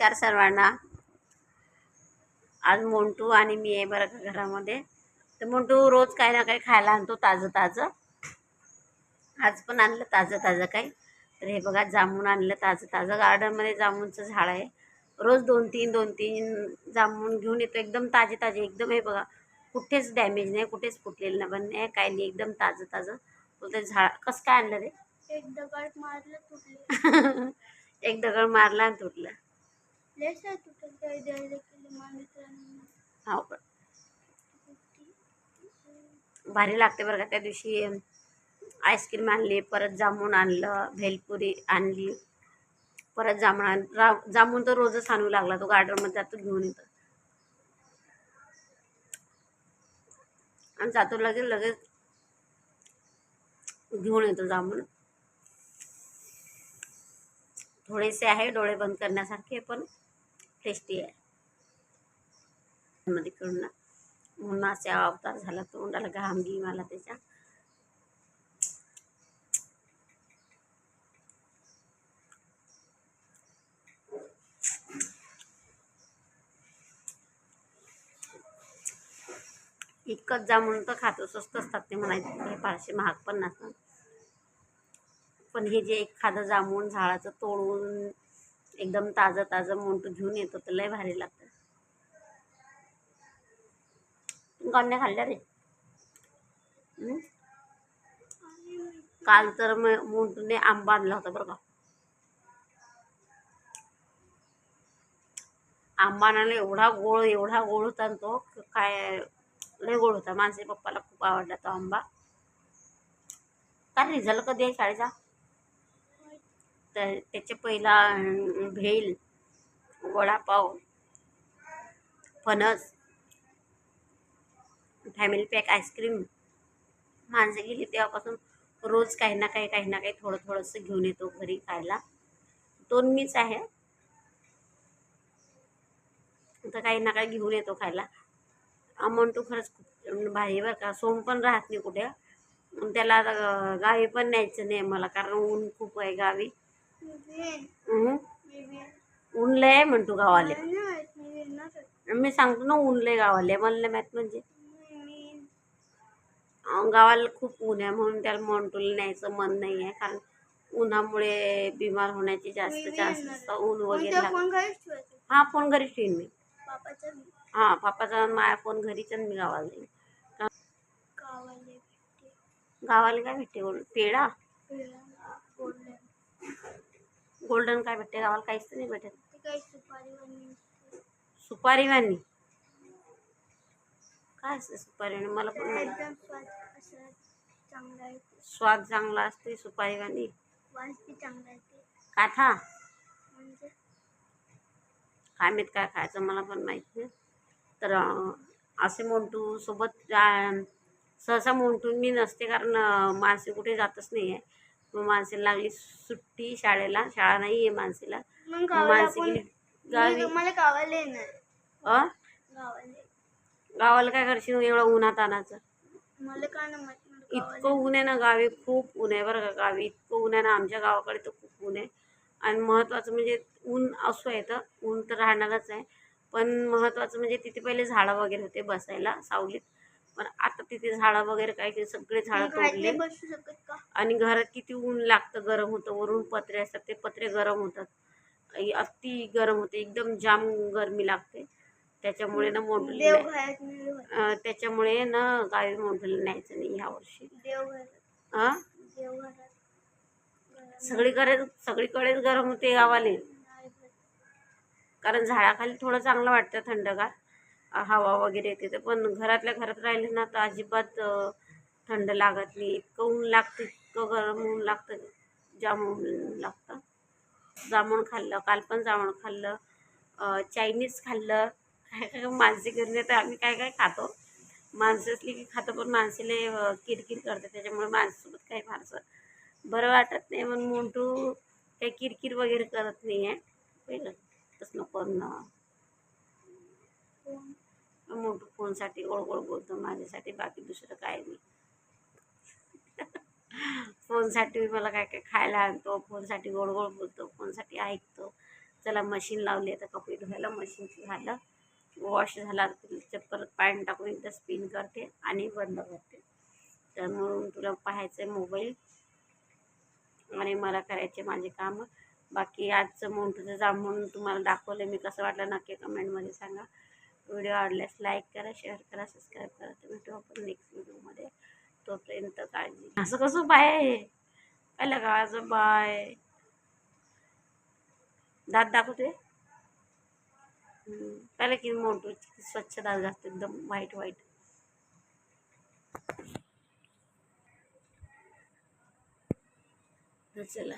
नमस्कार सर्वांना. आज मोंटू आणि मी आहे बरं का घरामध्ये. तर मोंटू रोज काही ना काही खायला आणतो ताजं ताजं. आज पण आणलं ताजं ताजं काही. तर हे बघा जामून आणलं ताजं ताजं. गार्डनमध्ये जामूनचं झाड आहे. रोज दोन तीन दोन तीन जामून घेऊन येतो. एकदम ताजे ताजे एकदम हे बघा कुठेच डॅमेज नाही कुठेच फुटलेलं पण नाही काही नाही एकदम ताजं ताजं. बोलते झाड कसं काय आणलं रे? एक दगड मारलं तुटले. एक दगड मारला आणि तुटलं. हो का भारी लागते बरं का. त्या दिवशी आईस्क्रीम आणली परत जामून आणलं भेलपुरी आणली परत जामून आण रा जामून तर रोजच आणू लागला तो गार्डनमध्ये जातो घेऊन येतो आणि जातो लगेच लगेच घेऊन येतो जामून. थोडेसे आहे डोळे बंद करण्यासारखे पण टेस्टी आहे. मध्ये करून ना. उन्हाचा अवतार झाला तोंडाला घाम घी मला त्याच्या. इतकंच जामून तर खातो. स्वस्त असतात ते म्हणायचे. हे फारसे महाग पण नसतात. पण हे जे एखादं जामून झाडाचं तोडून एकदम ताजं ताजं मोठं घेऊन येतो तर लय भारी लागतं. गाण्या खाल्ल्या रे? काल तर मुंटने मोंटूने आंबा आणला होता बरं का. आंबा आणायला एवढा गोळ एवढा गोळ होता आणि तो काय लय गोळ होता. माणसे पप्पाला खूप आवडला तो आंबा. काय रिझल्ट कधी आहे शाळेचा? तर त्याचे पहिला भेल वडापाव फणस फॅमिली पॅक आईस्क्रीम माणसं गेली तेव्हापासून रोज काही ना काही काही ना काही थोडं थोडंसं घेऊन येतो घरी खायला. दोन मीच आहे. तर काही ना काही घेऊन येतो खायला. अमाऊंट खरंच खूप भारी बरं का. सोम पण राहत नाही कुठे. त्याला गावी पण न्यायचं नाही मला कारण ऊन खूप आहे गावी. ऊन लय म्हणतो गावाले. मी सांगतो ना ऊन लय गावाले. नाही माहीत म्हणजे? येईन गावाला खूप ऊन आहे म्हणून त्याला मॉन्टूला न्यायचं मन नाही आहे कारण उन्हामुळे बिमार होण्याचे जास्त जास्त ऊन वगैरे हा फोन घरीच ठेवीन मी. हां पापाचा माझा फोन घरीच मी गावाला जाईन. गावाला काय भेटते? पेढा. गोल्डन काय भेटते? गावाला काहीच नाही भेटत. सुपारी वाणी काय असते सुपारी वाणी मला पण स्वाद चांगला असते सुपारी वाणी काथा. म्हणजे? काय माहीत काय खायचं मला पण माहीत नाही. तर असे मोंटू सोबत सहसा मोंटून मी नसते कारण माणसे कुठे जातच नाही आहे मग माणसेला लागली सुट्टी शाळेला. शाळा नाही आहे माणसेला. मग गावाला माणसे आपण गेली. गावी मी मला गावाला येणार. अ? गावाला गावाला काय करशील एवढं उन्हात आणायचं? मला इतकं ऊन आहे ना गावी. खूप ऊन आहे बरं का गावी. इतकं ऊन आहे ना आमच्या गावाकडे तर खूप ऊन आहे. आणि महत्त्वाचं म्हणजे ऊन असो आहे तर. ऊन तर राहणारच आहे. पण महत्त्वाचं म्हणजे तिथे पहिले झाडं वगैरे होते बसायला सावलीत. पण आता तिथे झाडं वगैरे काही काही सगळे झाडं तोडले. नाही बसू शकत का? आणि घरात किती ऊन लागतं गरम होतं वरून पत्रे असतात ते पत्रे गरम होतात. अति गरम होते एकदम जाम गरमी लागते. त्याच्यामुळे ना मोठं त्याच्यामुळे ना गावी मोठं न्यायचं नाही ह्या वर्षी. सगळीकडे सगळीकडेच गरम होते गावाले. कारण झाडाखाली थोडं चांगलं वाटतं थंडगार. हवा वगैरे येते तर पण घरातल्या घरात राहिले ना तर अजिबात थंड लागत नाही. इतकं ऊन लागतं इतकं गरम ऊन लागतं जाम ऊन लागतं. जामून खाल्लं काल पण जामून खाल्लं चायनीज खाल्लं. काय काय माणसे घरी तर आम्ही काय काय खातो. माणसं असली की खातो पण माणसेले किरकिर करते. त्याच्यामुळे माणसासोबत काही फारसं बरं वाटत नाही. म्हणून मोंटू काही किरकिर वगैरे करत नाही आहे पहिलं तसं नको ना. हो. फोनसाठी गोड गोड बोलतो माझ्यासाठी बाकी दुसरं काय नाही. फोनसाठी मला काय काय खायला आणतो फोनसाठी गोड गोड बोलतो फोनसाठी ऐकतो. चला मशीन लावली आता कपडे धुवायला मशीनचं झालं. वॉश झाला त्याच्यात परत पाणी टाकून एकदा स्पिन करते आणि बंद करते. तर म्हणून तुला पाहायचं आहे मोबाईल आणि मला करायचे माझे कामं. बाकी आजचं मोठं जाम म्हणून तुम्हाला दाखवलं मी कसं वाटलं नक्की कमेंटमध्ये सांगा. व्हिडिओ आवडल्यास लाईक करा शेअर करा सबस्क्राईब करा. तर भेटू आपण नेक्स्ट व्हिडिओमध्ये. तोपर्यंत काळजी असं कसं बाय? आहे पहिलं गावाचं बाय. दात दाखवते पहिले की मोठं स्वच्छ दात जास्त एकदम व्हाईट व्हाईट चला.